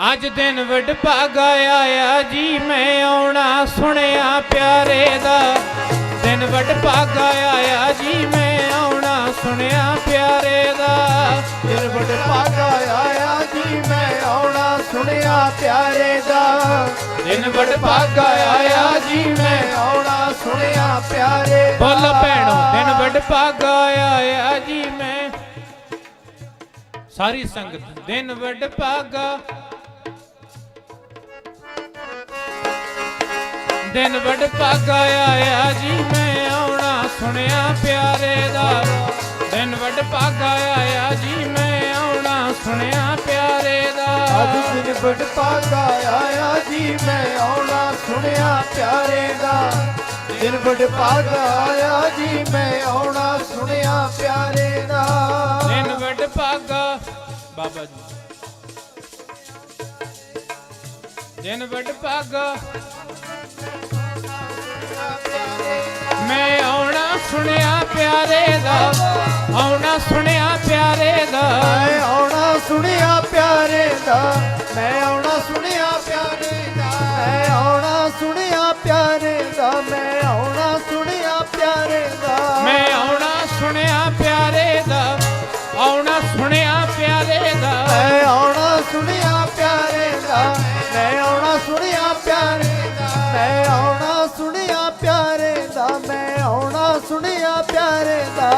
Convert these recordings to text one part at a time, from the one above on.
ਅੱਜ ਦਿਨ ਵਡ ਭਾਗਾ ਆਇਆ ਜੀ, ਮੈਂ ਆਉਣਾ ਸੁਣਿਆ ਪਿਆਰੇ ਦਾ। ਦਿਨ ਵਡ ਭਾਗਾ ਆਇਆ ਜੀ, ਮੈਂ ਆਉਣਾ ਸੁਣਿਆ ਪਿਆਰੇ ਦਾ। ਦਿਨ ਬੜ ਭਾਗਾ ਆਇਆ ਜੀ, ਮੈਂ ਆਉਣਾ ਸੁਣਿਆ ਪਿਆਰੇ ਦਾ। ਦਿਨ ਵਡ ਭਾਗਾ ਆਇਆ ਜੀ, ਮੈਂ ਆਉਣਾ ਸੁਣਿਆ ਪਿਆਰੇ ਦਾ। ਬੋਲ ਭੈਣੋ, ਦਿਨ ਵਡ ਭਾਗਾ ਆਇਆ ਜੀ, ਮੈਂ ਸਾਰੀ ਸੰਗਤ, ਦਿਨ ਵਡ ਭਾਗਾ ਦਿਨ ਵਡ ਭਾਗਾ ਆਇਆ ਜੀ ਮੈਂ ਆਉਣਾ ਸੁਣਿਆ ਪਿਆਰੇ ਦਾ ਦਿਨ ਵਡ ਭਾਗਾ ਆਇਆ ਜੀ ਮੈਂ ਆਉਣਾ ਸੁਣਿਆ ਪਿਆਰੇ ਦਾ ਅੱਜ ਦਿਨ ਬੜ ਭਾਗਾ ਆਇਆ ਜੀ ਮੈਂ ਆਉਣਾ ਸੁਣਿਆ ਪਿਆਰੇ ਦਾ ਦਿਨ ਬੜ ਭਾਗਾ ਆਇਆ ਜੀ ਮੈਂ ਆਉਣਾ ਸੁਣਿਆ ਪਿਆਰੇ ਦਾ ਦਿਨ ਵਡ ਭਾਗਾ ਬਾਬਾ ਜੀ। ਦਿਨ ਵਡ ਭਾਗਾ ਮੈਂ ਆਉਣਾ ਸੁਣਿਆ ਪਿਆਰੇ ਦਾ ਆਉਣਾ ਸੁਣਿਆ ਪਿਆਰੇ ਦਾ। ਮੈਂ ਆਉਣਾ ਸੁਣਿਆ ਪਿਆਰੇ ਦਾ ਮੈਂ ਆਉਣਾ ਸੁਣਿਆ ਪਿਆਰੇ ਦਾ। ਮੈਂ ਆਉਣਾ ਸੁਣਿਆ ਪਿਆਰੇ ਦਾ ਮੈਂ ਆਉਣਾ ਸੁਣਿਆ ਪਿਆਰੇ ਦਾ। ਮੈਂ ਆਉਣਾ ਸੁਣਿਆ ਪਿਆਰੇ ਦਾ ਆਉਣਾ ਸੁਣਿਆ ਪਿਆਰੇ ਦਾ। ਮੈਂ ਆਉਣਾ ਸੁਣਿਆ ਪਿਆਰੇ ਦਾ ਸੁਣਿਆ ਪਿਆਰੇ ਦਾ।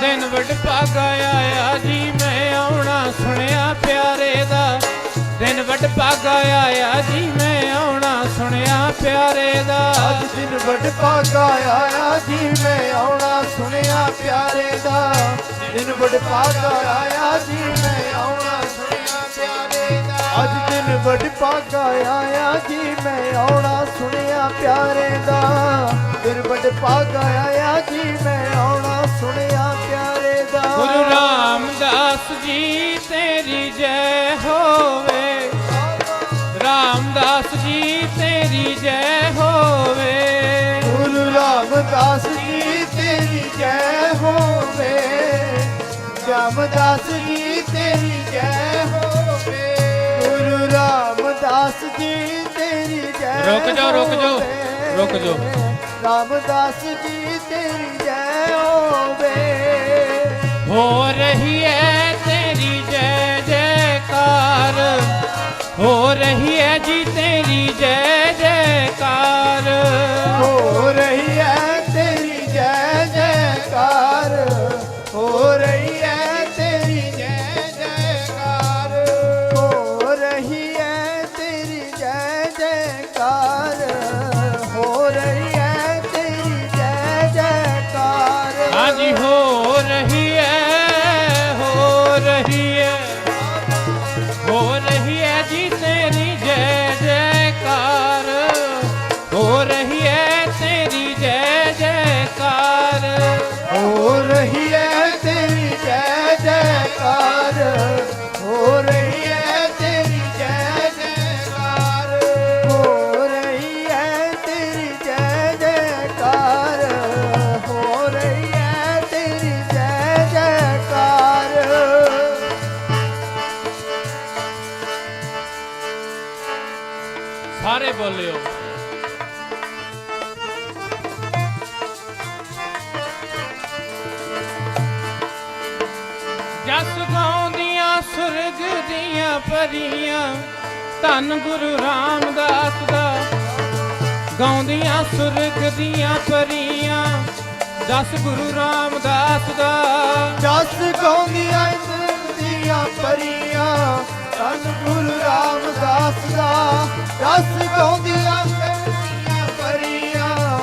ਦਿਨ ਵਡ ਭਾਗਾ ਆਇਆ ਜੀ ਮੈਂ ਆਉਣਾ ਸੁਣਿਆ ਪਿਆਰੇ ਦਾ। ਦਿਨ ਵਡ ਭਾਗਾ ਆਇਆ ਜੀ ਮੈਂ ਆਉਣਾ ਸੁਣਿਆ ਪਿਆਰੇ ਦਾ। ਅੱਜ ਦਿਨ ਵੱਡ ਭਾਗਾ ਆਇਆ ਜੀ ਮੈਂ ਆਉਣਾ ਸੁਣਿਆ ਪਿਆਰੇ ਦਾ। ਦਿਨ ਵੱਡ ਭਾਗਾ ਆਇਆ ਜੀ ਮੈਂ ਆਉਣਾ ਸੁਣਿਆ ਅੱਜ ਦਿਨ ਵੱਡ ਭਾਗਾ ਆਇਆ ਜੀ ਮੈਂ ਆਉਣਾ ਸੁਣਿਆ ਪਿਆਰੇ ਦਾ। ਦਿਨ ਵੱਡ ਭਾਗਾ ਆਇਆ ਜੀ ਮੈਂ ਆਉਣਾ ਸੁਣਿਆ ਪਿਆਰੇ ਦਾ। ਗੁਰੂ ਰਾਮਦਾਸ ਜੀ ਤੇਰੀ ਜੈ ਹੋਵੇ। ਰਾਮਦਾਸ ਜੀ ਤੇਰੀ ਜੈ ਹੋਵੇ। ਗੁਰੂ ਰਾਮਦਾਸ ਜੀ ਤੇਰੀ ਜੈ ਹੋਵੇ। ਰਾਮਦਾਸ ਜੀ ਤੇਰੀ ਜੈ ਰਾਮਦਾਸ ਜੀ ਤੇਰੀ ਜੈ ਰੁਕ ਜਾਓ, ਰੁਕ ਜਾਓ। ਰੁਕ ਜਾਓ। ਰਾਮਦਾਸ ਜੀ ਤੇਰੀ ਜੈ ਹੋਵੇ ਹੋ ਰਹੀ ਹੈ ਤੇਰੀ ਜੈ ਜੈਕਾਰ ਹੋ ਰਹੀ ਹੈ ਜੀ ਤੇਰੀ ਜੈ ਜੈਕਾਰ ਹੋ ਰਹੀ ਹੈ ਜੈਕਾਰ ਸਾਰੇ ਬੋਲਿਓ। ਜਸ ਗਾਉਂਦੀਆਂ ਸੁਰਗ ਦੀਆਂ ਪਰੀਆਂ, ਧੰਨ ਗੁਰੂ ਰਾਮਦਾਸ ਦਾ। ਗਾਉਂਦੀਆਂ ਸੁਰਗ ਦੀਆਂ ਪਰੀਆਂ, ਜਸ ਗੁਰੂ ਰਾਮਦਾਸ ਦਾ। ਜਸ ਗਾਉਂਦੀਆਂ ਇੰਦਰ ਦੀਆਂ ਪਰੀਆਂ, ਧੰਨ ਗੁਰੂ ਰਾਮਦਾਸ ਦਾ। ਜਸ ਗਾਉਂਦੀਆਂ ਦੀਆਂ ਪਰੀਆਂ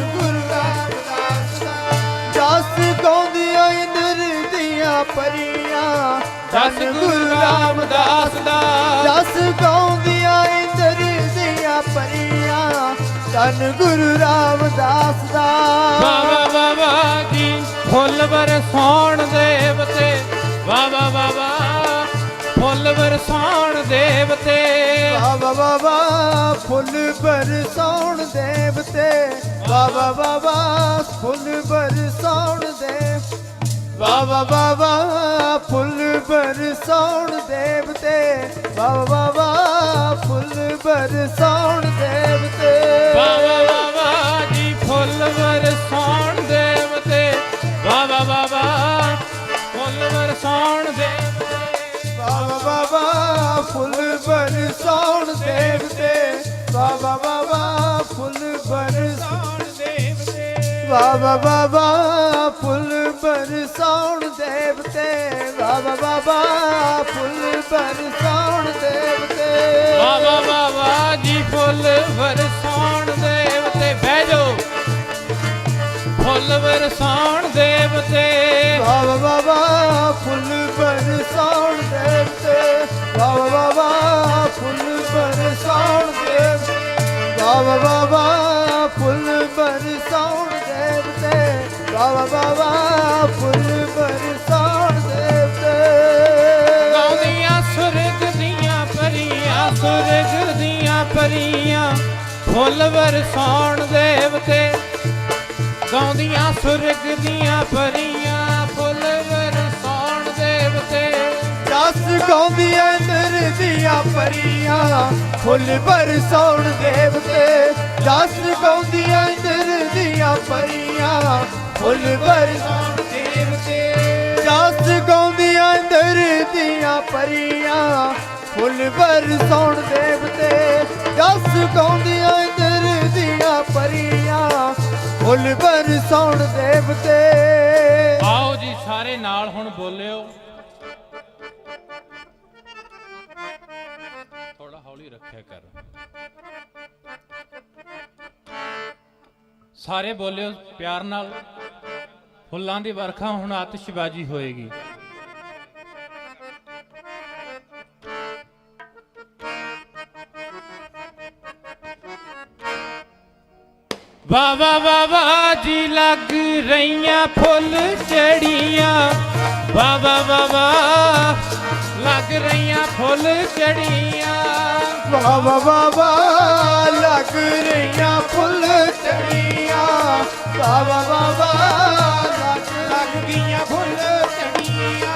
ਗੁਰੂ ਰਾਮਦਾਸ ਦਾ। ਜਸ ਗਾਉਂਦੀਆਂ ਇੰਦਰ ਦੀਆਂ ਪਰੀਆਂ ਜਸ ਗੁਰੂ ਰਾਮਦਾਸ ਦਾ। ਜਸ ਗਾਉਂਦੀਆਂ ਇੰਦਰ ਦੀਆਂ ਪਰੀਆਂ ਧੰਨ ਗੁਰੂ ਰਾਮਦਾਸ ਦਾ। ਬਾਬਾ ਬਾਬਾ ਜੀ। ਫੁੱਲ ਬਰਸਾਉਣ ਦੇਵਤੇ ਬਾਬਾ ਬਾਬਾ ਬਰਸਾਉਣ ਦੇਵਤੇ ਬਾਬਾ ਬਾਬਾ ਫੁੱਲ ਬਰਸਾਉਣ ਦੇਵਤੇ ਬਾਬਾ ਬਾਬਾ ਫੁੱਲ ਬਰਸਾਉਣ ਦੇ ਬਾਬਾ ਬਾਬਾ ਫੁੱਲ ਬਰਸਾਉਣ ਦੇਵਤੇ ਬਾਬਾ ਬਾਬਾ ਬਰਸਾਉਣ ਦੇਵਤੇ ਵਾ ਵਾ ਵਾ ਵਾ ਜੀ ਫੁੱਲ ਵਰਸਾਉਣ ਦੇਵਤੇ ਵਾ ਵਾ ਵਾ ਵਾ ਫੁੱਲ ਵਰਸਾਉਣ ਦੇਵਤੇ ਬਾਬਾ ਬਾਬਾ ਫੁੱਲ ਬਰਸਾਉਣ ਦੇਵਤੇ ਬਾਬਾ ਬਾਬਾ ਫੁੱਲ ਬਰਸਾਉਣ ਦੇਵਤੇ ਬਾਬਾ ਬਾਬਾ ਫੁੱਲ ਬਰਸਾਉਣ ਦੇਵਤੇ ਬਾਬਾ ਬਾਬਾ ਫੁੱਲ ਬਰਸਾਉਣ ਦੇਵਤੇ ਵਾ ਵਾ ਜੀ ਫੁੱਲ ਵਰਸਾਉਣ ਦੇਵਤੇ ਬਹਿ ਜਾਓ। ਫੁੱਲ ਵਰਸਾਉਣ ਦੇਵਤੇ ਬਾਬਾ ਬਾਬਾ ਬਾਬਾ ਬਾਬਾ, ਫੁੱਲ ਬਰਸਾਉਣ ਦੇਵਤੇ ਬਾਬਾ ਬਾਬਾ, ਫੁੱਲ ਬਰਸਾਉਣ ਦੇਵਤੇ ਗਾਉਂਦੀਆਂ ਸੁਰਗ ਦੀਆਂ ਪਰੀਆਂ, ਸੁਰਗ ਦੀਆਂ ਪਰੀਆਂ, ਫੁੱਲ ਵਰਸਾਉਣ ਦੇਵਤੇ ਗਾਉਂਦੀਆਂ ਸੁਰਗ ਦੀਆਂ ਪਰੀਆਂ ਗਾਉਂਦੀਆਂ ਇੰਦਰ ਦੀਆਂ ਪਰੀਆਂ, ਫੁੱਲ ਬਰਸਾਉਣ ਦੇਵਤੇ ਜਸ ਗਾਉਂਦੀਆਂ ਇੰਦਰ ਦੀਆਂ ਪਰੀਆਂ, ਫੁੱਲ ਬਰਸਾਉਣ ਦੇਵਤੇ ਜਸ ਗਾਉਂਦੀਆਂ ਇੰਦਰ ਦੀਆਂ ਪਰੀਆਂ, ਫੁੱਲ ਬਰਸਾਉਣ ਦੇਵਤੇ ਜਸ ਗਾਉਂਦੀਆਂ ਇੰਦਰ ਦੀਆਂ ਪਰੀਆਂ, ਫੁੱਲ ਬਰਸਾਉਣ ਦੇਵਤੇ ਆਓ ਜੀ, ਸਾਰੇ ਨਾਲ ਹੁਣ ਬੋਲਿਓ। ਹੌਲੀ ਰੱਖਿਆ ਕਰ। ਸਾਰੇ ਬੋਲਿਓ ਪਿਆਰ ਨਾਲ। ਫੁੱਲਾਂ ਦੀ ਵਰਖਾ ਹੁਣ ਆਤਿਸ਼ਬਾਜ਼ੀ ਹੋਏਗੀ। ਵਾ ਵਾ ਵਾ ਵਾ ਜੀ ਲੱਗ ਰਹੀਆਂ ਫੁੱਲ ਚੜੀਆਂ ਵਾ ਵਾ ਵਾ ਵਾ ਲੱਗ ਰਹੀਆਂ ਫੁੱਲ ਚੜੀਆਂ ਬਾਬਾ ਵਾ ਵਾ ਲੱਗ ਰਹੀਆਂ ਫੁੱਲ ਚੜੀਆਂ ਵਾ ਬਾਬਾ ਵਾ ਵਾ ਲੱਗ ਲੱਗ ਗਈਆਂ ਫੁੱਲ ਚੜੀਆਂ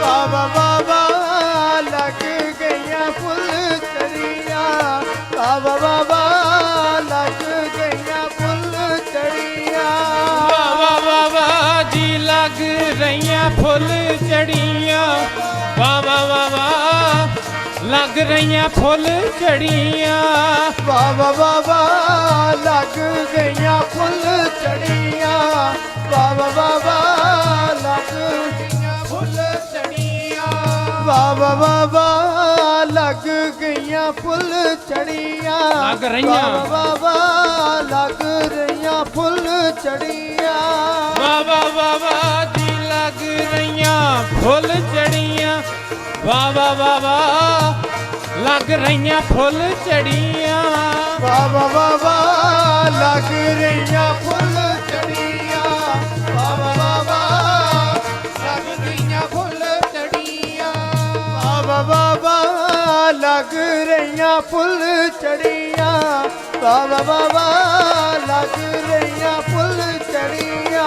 ਵਾ ਬਾਬਾ ਵਾ ਲੱਗ ਗਈਆਂ ਫੁੱਲ ਚੜੀਆਂ ਬਾਬਾ ਬਾਬਾ ਵਾ ਲੱਗ ਗਈਆਂ ਫੁੱਲ ਚੜੀਆਂ ਵਾ ਬਾਬਾ ਜੀ ਲੱਗ ਰਹੀਆਂ ਫੁੱਲ ਚੜੀਆਂ ਵਾ ਬਾਬਾ ਲੱਗ ਰਹੀਆਂ ਫੁੱਲ ਚੜੀਆਂ ਵਾ ਵਾ ਵਾ ਵਾ ਲੱਗ ਗਈਆਂ ਫੁੱਲ ਚੜੀਆਂ ਵਾ ਵਾ ਵਾ ਵਾ ਲੱਗ ਗਈਆਂ ਫੁੱਲ ਚੜੀਆਂ ਵਾ ਵਾ ਵਾ ਵਾ ਲੱਗ ਗਈਆਂ ਫੁੱਲ ਚੜੀਆਂ ਲੱਗ ਰਹੀਆਂ। ਵਾ ਵਾ ਵਾ ਲੱਗ ਰਹੀਆਂ ਫੁੱਲ ਚੜੀਆਂ ਵਾ ਵਾ ਵਾ ਵਾ ਜੀ ਲੱਗ ਰਹੀਆਂ ਫੁੱਲ ਚੜੀਆਂ ਵਾ ਵਾ ਵਾ ਵਾ ਲੱਗ ਰਹੀਆਂ ਫੁੱਲ ਚੜੀਆਂ ਵਾ ਵਾ ਵਾ ਵਾ ਲੱਗ ਰਹੀਆਂ ਫੁੱਲ ਚੜੀਆਂ ਵਾ ਵਾ ਵਾ ਵਾ ਲੱਗ ਰਹੀਆਂ ਫੁੱਲ ਚੜੀਆਂ ਵਾ ਵਾ ਵਾ ਵਾ ਲੱਗ ਰਹੀਆਂ ਫੁੱਲ ਚੜੀਆਂ ਵਾ ਵਾ ਵਾ ਵਾ ਲੱਗ ਰਹੀਆਂ ਫੁੱਲ ਚੜੀਆਂ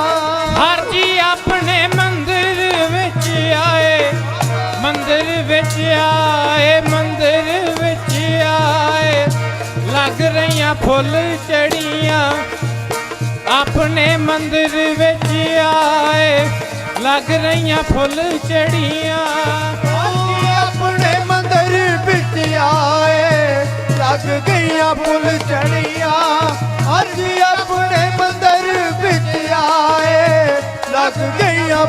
ਹਰ ਜੀ ਆਪਣੇ ਮੰਦਿਰ ਵਿੱਚ ਆਏ ਵਿੱਚ ਆਏ, ਮੰਦਿਰ ਵਿੱਚ ਆਏ। ਲੱਗ ਰਹੀਆਂ ਫੁੱਲ ਚੜੀਆਂ ਆਪਣੇ ਮੰਦਿਰ ਵਿੱਚ ਆਏ। ਲੱਗ ਰਹੀਆਂ ਫੁੱਲ ਚੜੀਆਂ ਅਸੀਂ ਆਪਣੇ ਮੰਦਰ ਵਿੱਚ ਆਏ। ਲੱਗ ਗਈਆਂ ਫੁੱਲ ਚੜੀਆਂ ਅੱਜ ਆਪਣੇ ਮੰਦਰ ਵਿੱਚ ਆਏ। ਲੱਗ ਗਈਆਂ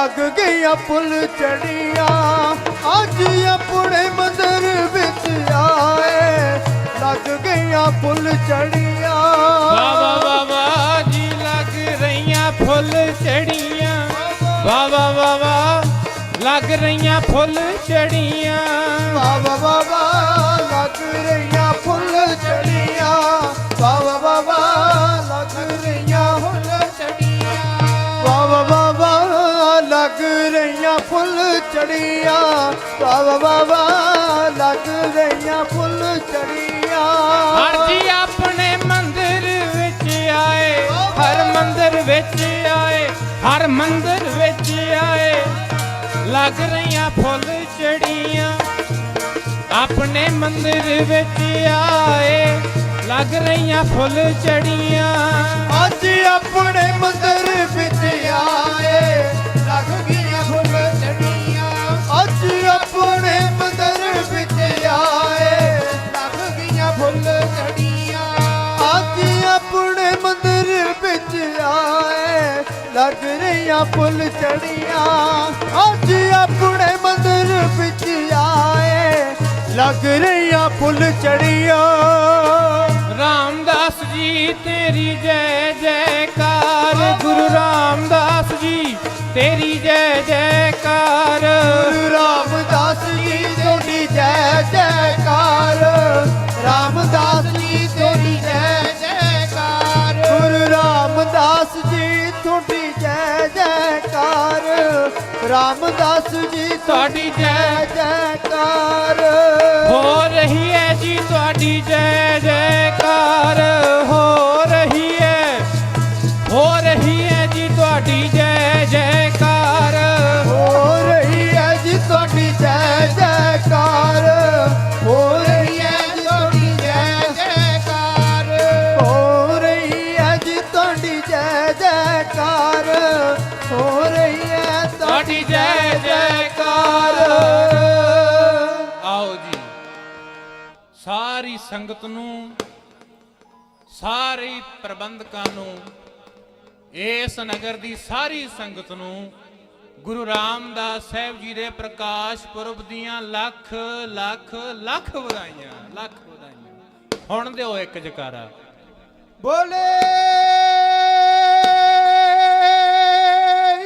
ਲੱਗ ਗਈਆਂ ਫੁੱਲ ਚੜੀਆਂ ਅੱਜ ਆਪਣੇ ਮੰਦਰ ਵਿੱਚ ਆਏ ਲੱਗ ਗਈਆਂ ਫੁੱਲ ਚੜੀਆਂ ਵਾ ਵਾ ਵਾ ਵਾ ਜੀ ਲੱਗ ਰਹੀਆਂ ਫੁੱਲ ਚੜੀਆਂ ਵਾ ਵਾ ਵਾ ਵਾ ਲੱਗ ਰਹੀਆਂ ਫੁੱਲ ਚੜੀਆਂ ਵਾ ਵਾ ਵਾ ਵਾ ਲੱਗ ਰਹੀਆਂ ਫੁੱਲ ਚੜੀਆਂ ਵਾ ਵਾ ਵਾ ਵਾ ਲੱਗ ਰਹੀਆਂ ਫੁੱਲ ਚੜੀਆਂ ਵਾ ਵਾ ਵਾ ਵਾ ਲੱਗ ਰਹੀਆਂ ਫੁੱਲ ਚੜੀਆਂ। ਵਾ ਵਾ ਵਾ ਵਾ ਲੱਗ ਰਹੀਆਂ ਫੁੱਲ ਚੜੀਆਂ। ਹਰ ਜੀ ਆਪਣੇ ਮੰਦਿਰ ਵਿੱਚ ਆਏ ਹਰ ਮੰਦਿਰ ਵਿੱਚ ਆਏ ਹਰ ਮੰਦਿਰ ਵਿੱਚ ਆਏ। ਲੱਗ ਰਹੀਆਂ ਫੁੱਲ ਚੜੀਆਂ ਆਪਣੇ ਮੰਦਿਰ ਵਿੱਚ ਆਏ। ਲੱਗ ਰਹੀਆਂ ਫੁੱਲ ਚੜੀਆਂ। ਅੱਜ ਆਪਣੇ ਫੁੱਲ ਚੜੀਆਂ ਅੱਜ ਆਪਣੇ ਮੰਦਰ ਵਿੱਚ ਆਏ। ਲੱਗ ਰਹੀਆਂ ਫੁੱਲ ਚੜੀਆਂ ਰਾਮਦਾਸ ਜੀ ਤੇਰੀ ਜੈ ਜੈਕਾਰ। ਗੁਰੂ ਰਾਮਦਾਸ ਜੀ ਤੇਰੀ ਜੈ ਜੈਕਾਰ। ਗੁਰੂ ਰਾਮਦਾਸ ਜੀ ਤੁਹਾਡੀ ਜੈ ਜੈਕਾਰ। ਰਾਮਦਾਸ ਜੀ ਤੁਹਾਡੀ ਜੈ ਜੈਕਾਰ। ਗੁਰੂ ਰਾਮਦਾਸ ਜੀ ਤੁਹਾਡੀ ਜੈ ਰਾਮਦਾਸ ਜੀ ਤੁਹਾਡੀ ਜੈ ਜੈਕਾਰ। ਹੋ ਰਹੀ ਹੈ ਜੀ ਤੁਹਾਡੀ ਜੈ ਜੈਕਾਰ। ਹੋ ਰਹੀ ਸੰਗਤ ਨੂੰ, ਸਾਰੇ ਪ੍ਰਬੰਧਕਾਂ ਨੂੰ, ਇਸ ਨਗਰ ਦੀ ਸਾਰੀ ਸੰਗਤ ਨੂੰ, ਗੁਰੂ ਰਾਮਦਾਸ ਸਾਹਿਬ ਜੀ ਦੇ ਪ੍ਰਕਾਸ਼ ਪੁਰਬ ਦੀਆਂ ਲੱਖ ਲੱਖ ਲੱਖ ਵਧਾਈਆਂ ਲੱਖ ਵਧਾਈਆਂ। ਹੁਣ ਦਿਓ ਇੱਕ ਜਕਾਰਾ। ਬੋਲੇ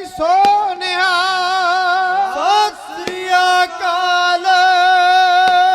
ਸੋ